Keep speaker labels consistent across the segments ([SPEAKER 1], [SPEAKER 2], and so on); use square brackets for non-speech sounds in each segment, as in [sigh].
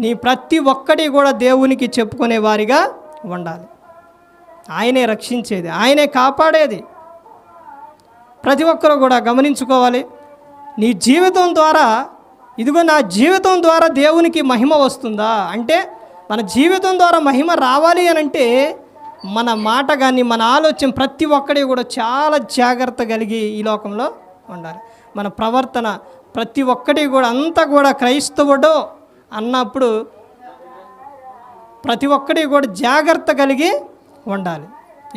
[SPEAKER 1] నీ ప్రతి ఒక్కటి కూడా దేవునికి చెప్పుకునే వారిగా ఉండాలి. ఆయనే రక్షించేది ఆయనే కాపాడేది. ప్రతి ఒక్కరూ కూడా గమనించుకోవాలి నీ జీవితం ద్వారా ఇదిగో నా జీవితం ద్వారా దేవునికి మహిమ వస్తుందా? అంటే మన జీవితం ద్వారా మహిమ రావాలి అని అంటే మన మాట కానీ మన ఆలోచన ప్రతి ఒక్కడి కూడా చాలా జాగ్రత్త కలిగి ఈ లోకంలో ఉండాలి. మన ప్రవర్తన ప్రతి ఒక్కటి కూడా అంతా కూడా క్రైస్తవుడో అన్నప్పుడు ప్రతి ఒక్కడి కూడా జాగ్రత్త కలిగి ఉండాలి.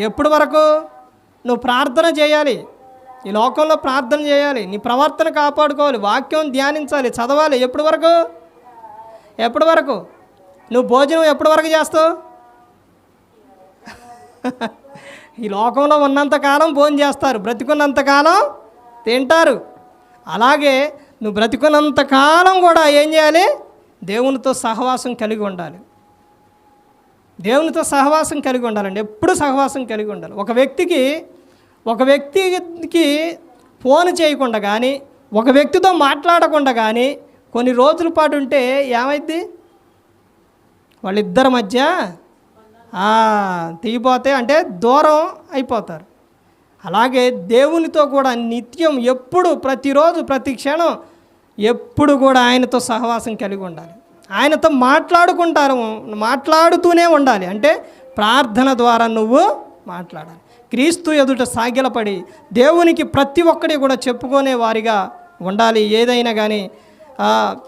[SPEAKER 1] ఎప్పటి వరకు? నువ్వు ప్రార్థన చేయాలి. ఈ లోకంలో ప్రార్థన చేయాలి. నీ ప్రవర్తన కాపాడుకోవాలి. వాక్యం ధ్యానించాలి. చదవాలి. ఎప్పటి వరకు? ఎప్పటి వరకు? నువ్వు భోజనం ఎప్పటి వరకు చేస్తావు? [laughs] ఈ లోకంలో ఉన్నంతకాలం భోజనం చేస్తారు. బ్రతికున్నంతకాలం తింటారు. అలాగే నువ్వు బ్రతికున్నంతకాలం కూడా ఏం చేయాలి? దేవునితో సహవాసం కలిగి ఉండాలి. దేవునితో సహవాసం కలిగి ఉండాలండి. ఎప్పుడు సహవాసం కలిగి ఉండాలి. ఒక వ్యక్తికి ఒక వ్యక్తికి ఫోన్ చేయకుండా కానీ ఒక వ్యక్తితో మాట్లాడకుండా కానీ కొన్ని రోజుల పాటు ఉంటే ఏమైద్ది? వాళ్ళిద్దరి మధ్య ఆ, అంటే దూరం అయిపోతారు. అలాగే దేవునితో కూడా నిత్యం ఎప్పుడు ప్రతిరోజు ప్రతి క్షణం ఎప్పుడు కూడా ఆయనతో సహవాసం కలిగి ఉండాలి. ఆయనతో మాట్లాడుకుంటారు మాట్లాడుతూనే ఉండాలి. అంటే ప్రార్థన ద్వారా నువ్వు మాట్లాడాలి. క్రీస్తు ఎదుట సాగిలపడి దేవునికి ప్రతి ఒక్కడి కూడా చెప్పుకునే వారిగా ఉండాలి. ఏదైనా కానీ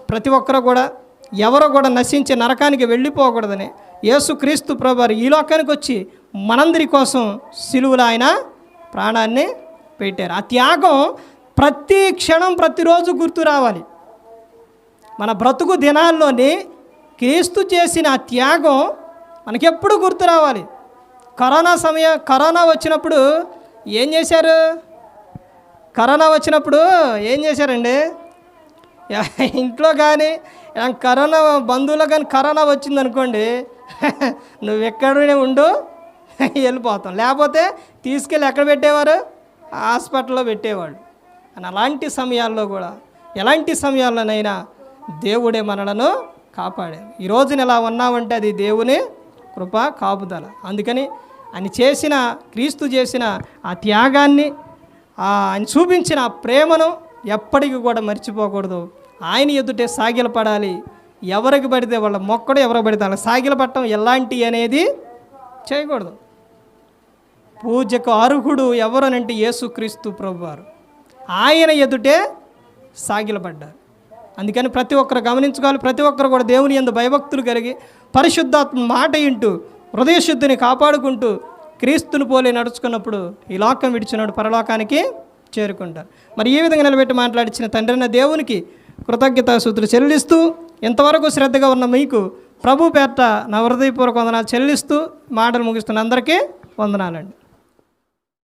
[SPEAKER 1] ప్రతి ఒక్కరు కూడా ఎవరు కూడా నశించి నరకానికి వెళ్ళిపోకూడదని యేసు క్రీస్తు ప్రభువారు ఈ లోకానికి వచ్చి మనందరి కోసం సిలువులు ఆయన ప్రాణాన్ని పెట్టారు. ఆ త్యాగం ప్రతి క్షణం ప్రతిరోజు గుర్తు రావాలి. మన బ్రతుకు దినాల్లోని క్రీస్తు చేసిన త్యాగం మనకెప్పుడు గుర్తు రావాలి. కరోనా సమయం కరోనా వచ్చినప్పుడు ఏం చేశారు? కరోనా వచ్చినప్పుడు ఏం చేశారండి? [laughs] ఇంట్లో కానీ కరోనా బంధువులు కానీ కరోనా వచ్చిందనుకోండి [laughs] నువ్వు ఎక్కడనే ఉండు [laughs] వెళ్ళిపోతాం. లేకపోతే తీసుకెళ్ళి ఎక్కడ పెట్టేవారు? హాస్పిటల్లో పెట్టేవాడు అని అలాంటి సమయాల్లో కూడా ఎలాంటి సమయాల్లోనైనా దేవుడే మనలను కాపాడాడు. ఈ రోజున ఎలా ఉన్నామంటే అది దేవుని కృప కాపుదల. అందుకని ఆయన చేసిన క్రీస్తు చేసిన ఆ త్యాగాన్ని ఆయన చూపించిన ఆ ప్రేమను ఎప్పటికీ కూడా మర్చిపోకూడదు. ఆయన ఎదుటే సాగిలపడాలి ఎవరికి పడితే వాళ్ళ మొక్కడు ఎవరికి పడితే వాళ్ళ సాగిలపడటం ఎలాంటి అనేది చేయకూడదు. పూజకు అర్హుడు ఎవరనంటే యేసుక్రీస్తు ప్రభువారు. ఆయన ఎదుటే సాగిలపడ్డారు. అందుకని ప్రతి ఒక్కరు గమనించుకోవాలి. ప్రతి ఒక్కరు కూడా దేవుని ఎందు భయభక్తులు కలిగి పరిశుద్ధాత్మ మాట ఇంటూ హృదయశుద్ధిని కాపాడుకుంటూ క్రీస్తుని పోలి నడుచుకున్నప్పుడు ఈ లోకం విడిచినాడు పరలోకానికి చేరుకుంటారు. మరి ఈ విధంగా నిలబెట్టి మాట్లాడించిన తండ్రిన దేవునికి కృతజ్ఞతాసూతులు చెల్లిస్తూ ఇంతవరకు శ్రద్ధగా ఉన్న మీకు ప్రభు పేట నా హృదయపూర్వక వందనాలు చెల్లిస్తూ మాటలు ముగిస్తున్న అందరికీ వందనాలండి.